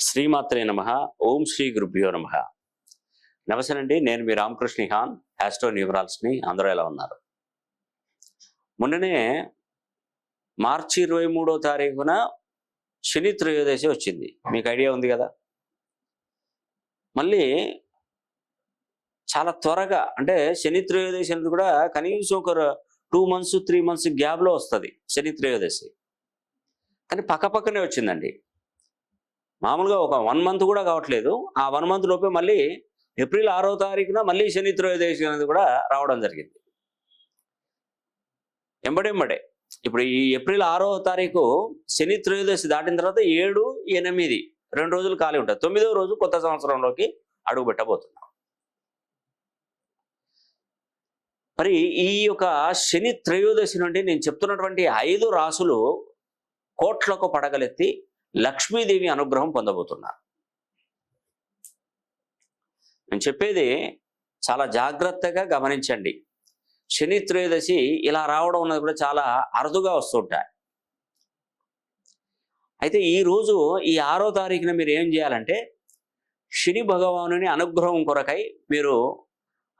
శ్రీమాత్రే నమ. ఓం శ్రీ గురుభ్యో నమ. నమస్తేనండి నేను మీ రామకృష్ణ హాన్ హ్యాస్టో న్యూమరాల్స్ని అందరూ ఎలా ఉన్నారు? మొన్ననే మార్చి ఇరవై మూడో తారీఖున శని త్రయోదశి వచ్చింది. మీకు ఐడియా ఉంది కదా? మళ్ళీ చాలా త్వరగా అంటే శని త్రయోదశి అనేది కూడా కనీసం ఒక టూ మంత్స్ త్రీ మంత్స్ గ్యాప్లో వస్తుంది శని త్రయోదశి. కానీ పక్కపక్కనే వచ్చిందండి. మామూలుగా ఒక వన్ మంత్ కూడా కావట్లేదు. ఆ వన్ మంత్ లోపే మళ్ళీ ఏప్రిల్ ఆరో తారీఖున మళ్ళీ శని త్రయోదశి అనేది కూడా రావడం జరిగింది. ఎంబడెంబడే ఇప్పుడు ఈ ఏప్రిల్ ఆరో తారీఖు శని త్రయోదశి దాటిన తర్వాత ఏడు ఎనిమిది రెండు రోజులు ఖాళీ ఉంటుంది తొమ్మిదవ రోజు కొత్త సంవత్సరంలోకి అడుగు పెట్టబోతున్నాం. మరి ఈ యొక్క శని త్రయోదశి నుండి నేను చెప్తున్నటువంటి ఐదు రాసులు కోట్లకు పడగలెత్తి లక్ష్మీదేవి అనుగ్రహం పొందబోతున్నారు. నేను చెప్పేది చాలా జాగ్రత్తగా గమనించండి. శని త్రయోదశి ఇలా రావడం అన్నది కూడా చాలా అరుదుగా వస్తుంటాయి. అయితే ఈ రోజు ఈ ఆరో తారీఖున మీరు ఏం చేయాలంటే శని భగవానుని అనుగ్రహం కొరకై మీరు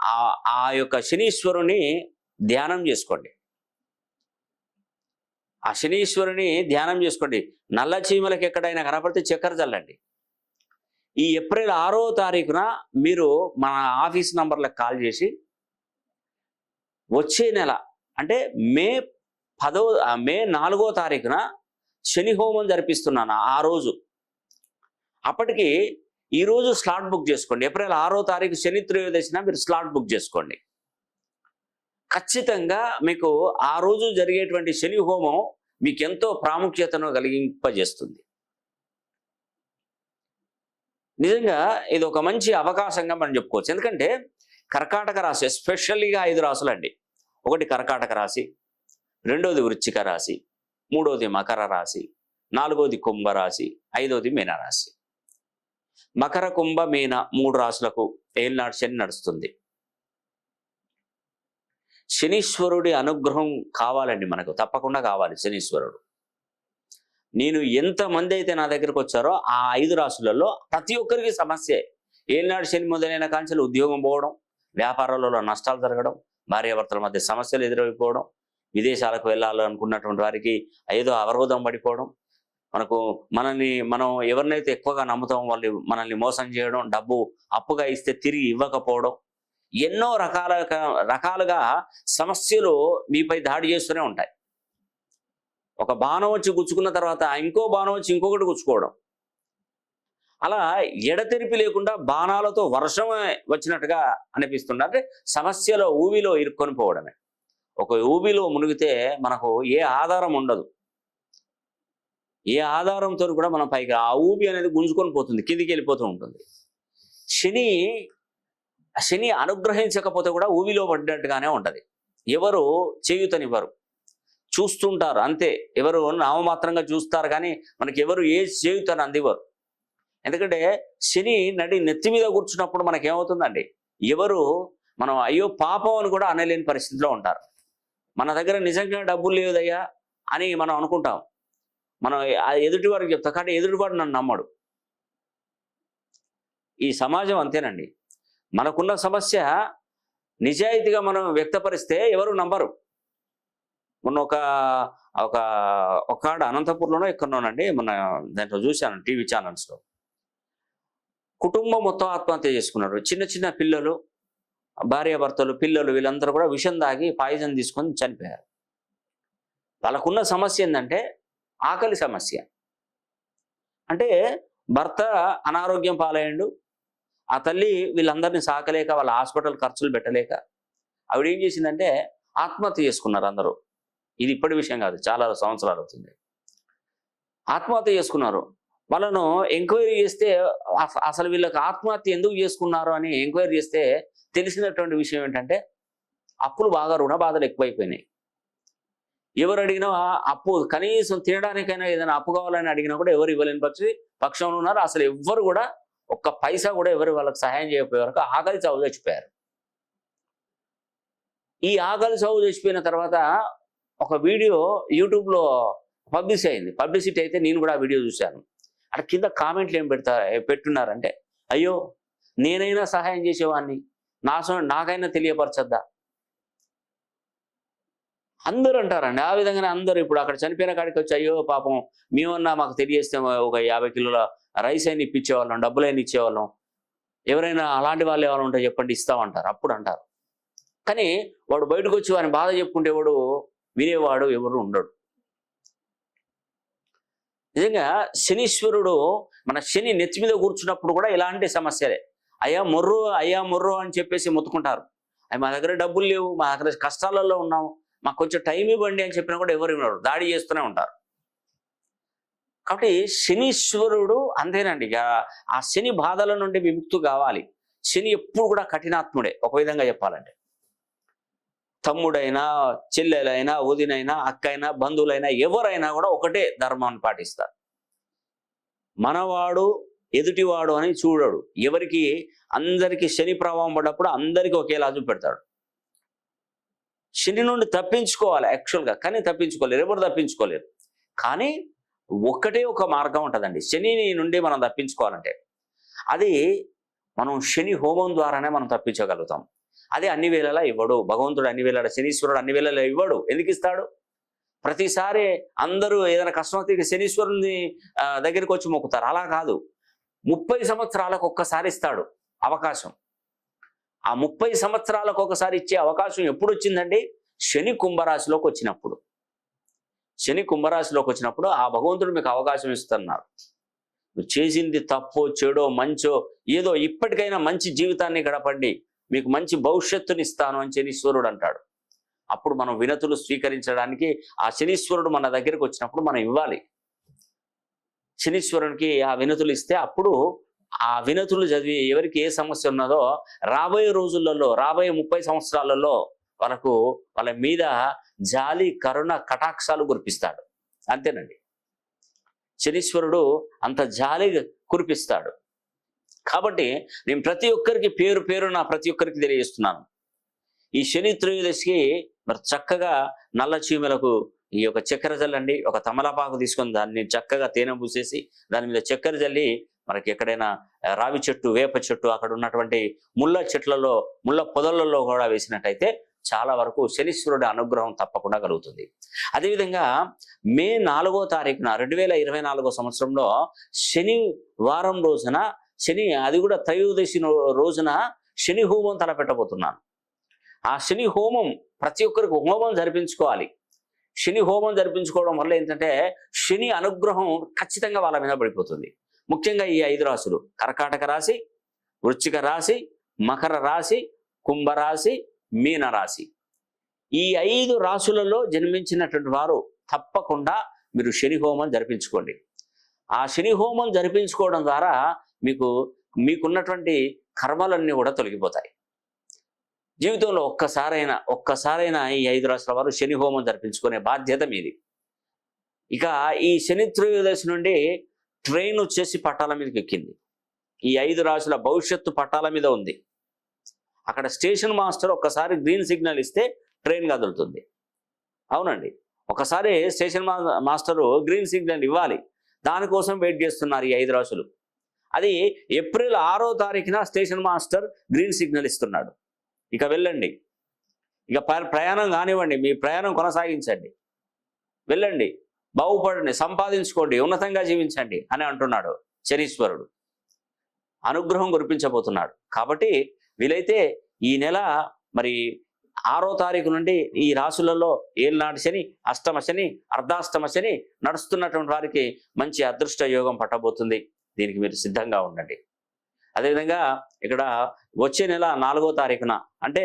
ఆ ఆ యొక్క శనీశ్వరుని ధ్యానం చేసుకోండి. ఆ శనీశ్వరుని ధ్యానం చేసుకోండి. నల్ల చీమలకి ఎక్కడైనా కనపడితే చక్కెర చల్లండి. ఈ ఏప్రిల్ ఆరో తారీఖున మీరు మన ఆఫీస్ నంబర్లకు కాల్ చేసి వచ్చే నెల అంటే మే పదో మే నాలుగో తారీఖున శని హోమం జరిపిస్తున్నాను ఆ రోజు. అప్పటికి ఈరోజు స్లాట్ బుక్ చేసుకోండి. ఏప్రిల్ ఆరో తారీఖు శని త్రయోదశిన మీరు స్లాట్ బుక్ చేసుకోండి. ఖచ్చితంగా మీకు ఆ రోజు జరిగేటువంటి శని హోమం మీకు ఎంతో ప్రాముఖ్యతను కలిగింపజేస్తుంది. నిజంగా ఇది ఒక మంచి అవకాశంగా మనం చెప్పుకోవచ్చు. ఎందుకంటే కర్కాటక రాశి ఎస్పెషల్లీగా ఐదు రాసులు అండి ఒకటి కర్కాటక రాశి రెండోది వృచ్చిక రాశి మూడోది మకర రాశి నాలుగోది కుంభ రాశి ఐదోది మీనరాశి మకర కుంభ మీన మూడు రాశులకు ఏలినాడు శని నడుస్తుంది. శనీశ్వరుడి అనుగ్రహం కావాలండి మనకు. తప్పకుండా కావాలి శనీశ్వరుడు. నేను ఎంతమంది అయితే నా దగ్గరకు వచ్చారో ఆ ఐదు రాశులలో ప్రతి ఒక్కరికి సమస్యే. ఏనాడు శని మొదలైన కాంచెలు ఉద్యోగం పోవడం వ్యాపారాలలో నష్టాలు జరగడం భార్యాభర్తల మధ్య సమస్యలు ఎదురైపోవడం విదేశాలకు వెళ్ళాలనుకున్నటువంటి వారికి ఏదో అవరోధం పడిపోవడం మనకు మనల్ని మనం ఎవరినైతే ఎక్కువగా నమ్ముతాం వాళ్ళు మనల్ని మోసం చేయడం డబ్బు అప్పుగా ఇస్తే తిరిగి ఇవ్వకపోవడం ఎన్నో రకాల రకాలుగా సమస్యలు మీపై దాడి చేస్తూనే ఉంటాయి. ఒక బాణం వచ్చి గుచ్చుకున్న తర్వాత ఇంకో బాణం వచ్చి ఇంకొకటి గుచ్చుకోవడం. అలా ఎడతెరిపి లేకుండా బాణాలతో వర్షం వచ్చినట్టుగా అనిపిస్తుంది అంటే సమస్యలో ఊబిలో ఇరుక్కొని పోవడమే. ఒక ఊబిలో మునిగితే మనకు ఏ ఆధారం ఉండదు. ఏ ఆధారంతో కూడా మనం పైకి ఆ ఊబి అనేది గుంజుకొని పోతుంది కిందికి వెళ్ళిపోతూ ఉంటుంది. శని శని అనుగ్రహించకపోతే కూడా ఊవిలో పడ్డట్టుగానే ఉంటుంది. ఎవరు చేయుతనివ్వరు. చూస్తుంటారు అంతే. ఎవరు నామమాత్రంగా చూస్తారు కానీ మనకి ఎవరు ఏ చేయుతని అందివ్వరు. ఎందుకంటే శని నడి నెత్తి మీద కూర్చున్నప్పుడు మనకేమవుతుందండి? ఎవరు మనం అయ్యో పాపం అని కూడా అనలేని పరిస్థితిలో ఉంటారు. మన దగ్గర నిజంగా డబ్బులు లేదయ్యా అని మనం అనుకుంటాం. మనం ఎదుటి వారికి చెప్తాం. కానీ ఎదుటివాడు నన్ను నమ్మడు. ఈ సమాజం అంతేనండి. మనకున్న సమస్య నిజాయితీగా మనం వ్యక్తపరిస్తే ఎవరు నమ్మరు. మొన్న ఒక ఒక ఒక ఆడ అనంతపూర్లోనో ఎక్కడోనండి మొన్న దాంట్లో చూశాను టీవీ ఛానల్స్లో. కుటుంబం మొత్తం ఆత్మహత్య చేసుకున్నారు. చిన్న చిన్న పిల్లలు భార్యాభర్తలు పిల్లలు వీళ్ళందరూ కూడా విషం దాగి పాయిజన్ తీసుకొని చనిపోయారు. వాళ్ళకున్న సమస్య ఏంటంటే ఆకలి సమస్య. అంటే భర్త అనారోగ్యం పాలయ్యండు ఆ తల్లి వీళ్ళందరినీ సాకలేక వాళ్ళ హాస్పిటల్ ఖర్చులు పెట్టలేక ఆవిడ ఏం చేసిందంటే ఆత్మహత్య చేసుకున్నారు అందరూ. ఇది ఇప్పటి విషయం కాదు చాలా సంవత్సరాలు అవుతుంది. ఆత్మహత్య చేసుకున్నారు. వాళ్ళను ఎంక్వైరీ చేస్తే అసలు వీళ్ళకి ఆత్మహత్య ఎందుకు చేసుకున్నారు అని ఎంక్వైరీ చేస్తే తెలిసినటువంటి విషయం ఏంటంటే అప్పులు బాగా రుణ బాధలు ఎక్కువైపోయినాయి. ఎవరు అడిగినా అప్పు కనీసం తినడానికైనా ఏదైనా అప్పు కావాలని అడిగినా కూడా ఎవరు ఇవ్వలేని పక్షి పక్షంలో ఉన్నారు అసలు ఎవ్వరు కూడా ఒక్క పైసా కూడా ఎవరు వాళ్ళకి సహాయం చేయకపోయే వరకు ఆకలి చావు చచ్చిపోయారు. ఈ ఆకలి చావు చచ్చిపోయిన తర్వాత ఒక వీడియో యూట్యూబ్లో పబ్లిష్ అయింది. పబ్లిసిటీ అయితే నేను కూడా ఆ వీడియో చూశాను. అక్కడ కింద కామెంట్లు ఏం పెడతా పెట్టున్నారంటే అయ్యో నేనైనా సహాయం చేసేవాడిని. నా సో నాకైనా తెలియపరచద్దా? అందరూ అంటారండి. ఆ విధంగానే అందరూ ఇప్పుడు అక్కడ చనిపోయిన కాడికి వచ్చి అయ్యో పాపం మేమన్నా మాకు తెలియజేస్తే ఒక యాభై కిలోల రైస్ అయినా ఇప్పించేవాళ్ళం డబ్బులైనా ఇచ్చేవాళ్ళం. ఎవరైనా అలాంటి వాళ్ళు ఎవరు ఉంటే చెప్పండి ఇస్తామంటారు. అప్పుడు అంటారు. కానీ వాడు బయటకు వచ్చి వారిని బాధ చెప్పుకుంటే వాడు వినేవాడు ఎవరు ఉండడు. నిజంగా శనీశ్వరుడు మన శని నెత్తి మీద కూర్చున్నప్పుడు కూడా ఇలాంటి సమస్యలే. అయ్యా మొర్రు అయ్యా మొర్రు అని చెప్పేసి మొత్తుకుంటారు. అవి మా దగ్గర డబ్బులు లేవు మా దగ్గర కష్టాలలో ఉన్నాము. మాకు కొంచెం టైం ఇవ్వండి అని చెప్పినా కూడా ఎవరు ఇవ్వరు దాడి చేస్తూనే ఉంటారు. కాబట్టి శనీశ్వరుడు అంతేనండి. ఇక ఆ శని బాధల నుండి విముక్తు కావాలి. శని ఎప్పుడు కూడా కఠినాత్ముడే ఒక విధంగా చెప్పాలంటే. తమ్ముడైనా చెల్లెలైనా వదినైనా అక్కైనా బంధువులైనా ఎవరైనా కూడా ఒకటే ధర్మాన్ని పాటిస్తారు. మనవాడు ఎదుటివాడు అని చూడడు. ఎవరికి? అందరికీ శని ప్రభావం పడ్డప్పుడు అందరికీ ఒకేలా చూపెడతాడు శని నుండి తప్పించుకోవాలి యాక్చువల్గా కానీ తప్పించుకోలేరు ఎవరు తప్పించుకోలేరు. కానీ ఒక్కటే ఒక మార్గం ఉంటుందండి. శని నుండి మనం తప్పించుకోవాలంటే అది మనం శని హోమం ద్వారానే మనం తప్పించగలుగుతాం. అది అన్ని వేళలా ఇవ్వడు. భగవంతుడు అన్ని వేళలా శనీశ్వరుడు అన్ని వేళలా ఇవ్వడు. ఎందుకు ఇస్తాడు? ప్రతిసారి అందరూ ఏదైనా కష్టం వస్తే శనీశ్వరుని దగ్గరికి వచ్చి మొక్కుతారు. అలా కాదు. ముప్పై సంవత్సరాలకు ఒక్కసారి ఇస్తాడు అవకాశం. ఆ ముప్పై సంవత్సరాలకు ఒకసారి ఇచ్చే అవకాశం ఎప్పుడు వచ్చిందండి శని కుంభరాశిలోకి వచ్చినప్పుడు. శని కుంభరాశిలోకి వచ్చినప్పుడు ఆ భగవంతుడు మీకు అవకాశం ఇస్తున్నాడు నువ్వు చేసింది తప్పో చెడో మంచో ఏదో ఇప్పటికైనా మంచి జీవితాన్ని గడపండి. మీకు మంచి భవిష్యత్తుని ఇస్తాను అని శనీశ్వరుడు అంటాడు. అప్పుడు మనం వినతులు స్వీకరించడానికి ఆ శనీశ్వరుడు మన దగ్గరికి వచ్చినప్పుడు మనం ఇవ్వాలి. శనీశ్వరునికి ఆ వినతులు ఇస్తే అప్పుడు ఆ వినతులు చదివి ఎవరికి ఏ సమస్య ఉన్నదో రాబోయే రోజులలో రాబోయే ముప్పై సంవత్సరాలలో వాళ్ళకు వాళ్ళ మీద జాలి కరుణ కటాక్షాలు కురిపిస్తాడు. అంతేనండి. శనీశ్వరుడు అంత జాలి కురిపిస్తాడు. కాబట్టి నేను ప్రతి ఒక్కరికి పేరు పేరు నా ప్రతి ఒక్కరికి తెలియజేస్తున్నాను. ఈ శని త్రయోదశికి మరి చక్కగా నల్ల చీమలకు ఈ యొక్క చక్కెర జల్లండి. ఒక తమలపాకు తీసుకొని దాన్ని చక్కగా తేనె పూసేసి దాని మీద చక్కెర జల్లి మనకి ఎక్కడైనా రావి చెట్టు వేప చెట్టు అక్కడ ఉన్నటువంటి ముళ్ళ చెట్లలో ముళ్ళ పొదలలో కూడా వేసినట్టయితే చాలా వరకు శనీశ్వరుడి అనుగ్రహం తప్పకుండా కలుగుతుంది. అదేవిధంగా మే నాలుగో తారీఖున రెండు వేల ఇరవై నాలుగో సంవత్సరంలో శని వారం రోజున శని అది కూడా త్రయోదశి రోజున శని హోమం తలపెట్టబోతున్నాను. ఆ శని హోమం ప్రతి ఒక్కరికి హోమం జరిపించుకోవాలి. శని హోమం జరిపించుకోవడం వల్ల ఏంటంటే శని అనుగ్రహం ఖచ్చితంగా వాళ్ళ మీద పడిపోతుంది. ముఖ్యంగా ఈ ఐదు రాశులు కర్కాటక రాశి వృశ్చిక రాశి మకర రాశి కుంభరాశి మీన రాశి. ఈ ఐదు రాశులలో జన్మించినటువంటి వారు తప్పకుండా మీరు శని హోమం జరిపించుకోండి. ఆ శని హోమం జరిపించుకోవడం ద్వారా మీకు మీకున్నటువంటి కర్మలన్నీ కూడా తొలగిపోతాయి. జీవితంలో ఒక్కసారైనా ఒక్కసారైనా ఈ ఐదు రాశుల వారు శని హోమం జరిపించుకునే బాధ్యత మీది. ఇక ఈ శని త్రయోదశి నుండి ట్రైన్ వచ్చేసి పట్టాల మీదకి ఎక్కింది. ఈ ఐదు రాశుల భవిష్యత్తు పట్టాల మీద ఉంది. అక్కడ స్టేషన్ మాస్టర్ ఒక్కసారి గ్రీన్ సిగ్నల్ ఇస్తే ట్రైన్ కదులుతుంది. అవునండి. ఒకసారి స్టేషన్ మా మాస్టరు గ్రీన్ సిగ్నల్ ఇవ్వాలి. దానికోసం వెయిట్ చేస్తున్నారు ఈ ఐదు రాశులు అది ఏప్రిల్ ఆరో తారీఖున స్టేషన్ మాస్టర్ గ్రీన్ సిగ్నల్ ఇస్తున్నాడు. ఇక వెళ్ళండి. ఇక ప్ర- ప్రయాణం కానివ్వండి. మీ ప్రయాణం కొనసాగించండి. వెళ్ళండి. బాగుపడండి సంపాదించుకోండి ఉన్నతంగా జీవించండి అని అంటున్నాడు శనీశ్వరుడు. అనుగ్రహం కురిపించబోతున్నాడు. కాబట్టి వీలైతే ఈ నెల మరి ఆరో తారీఖు నుండి ఈ రాశులలో ఏళ్ళనాటి శని అష్టమ శని అర్ధాష్టమ శని నడుస్తున్నటువంటి వారికి మంచి అదృష్ట యోగం పట్టబోతుంది. దీనికి మీరు సిద్ధంగా ఉండండి. అదేవిధంగా ఇక్కడ వచ్చే నెల నాలుగో తారీఖున అంటే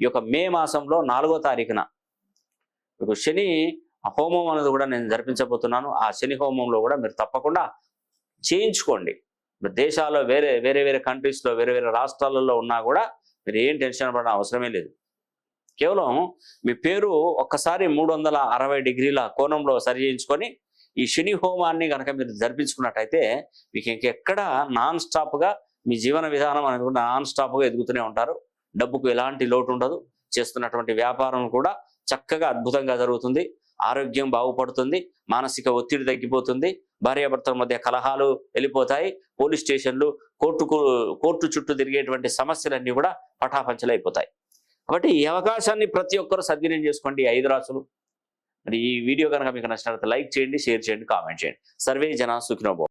ఈ యొక్క మే మాసంలో నాలుగో తారీఖున. శని ఆ హోమం అనేది కూడా నేను జరిపించబోతున్నాను. ఆ శని హోమంలో కూడా మీరు తప్పకుండా చేయించుకోండి. దేశాల్లో వేరే వేరే వేరే కంట్రీస్లో వేరే వేరే రాష్ట్రాలలో ఉన్నా కూడా మీరు ఏం టెన్షన్ పడిన అవసరమే లేదు. కేవలం మీ పేరు ఒక్కసారి మూడు వందల అరవై డిగ్రీల కోణంలో సరి చేయించుకొని ఈ శని హోమాన్ని కనుక మీరు జరిపించుకున్నట్టయితే మీకు ఇంకెక్కడ నాన్ స్టాప్గా మీ జీవన విధానం అనేది కూడా నాన్ స్టాప్గా ఎదుగుతూనే ఉంటారు. డబ్బుకు ఎలాంటి లోటు ఉండదు. చేస్తున్నటువంటి వ్యాపారం కూడా చక్కగా అద్భుతంగా జరుగుతుంది. ఆరోగ్యం బాగుపడుతుంది మానసిక ఒత్తిడి తగ్గిపోతుంది భార్యాభర్తల మధ్య కలహాలు వెళ్ళిపోతాయి పోలీస్ స్టేషన్లు కోర్టుకు కోర్టు చుట్టూ తిరిగేటువంటి సమస్యలన్నీ కూడా పటాపంచలైపోతాయి. కాబట్టి ఈ అవకాశాన్ని ప్రతి ఒక్కరూ సద్వినియోగం చేసుకోండి ఐదు రాసులు. మరి ఈ వీడియో కనుక మీకు నచ్చినట్లయితే లైక్ చేయండి షేర్ చేయండి కామెంట్ చేయండి. సర్వే జన సుఖినోభవ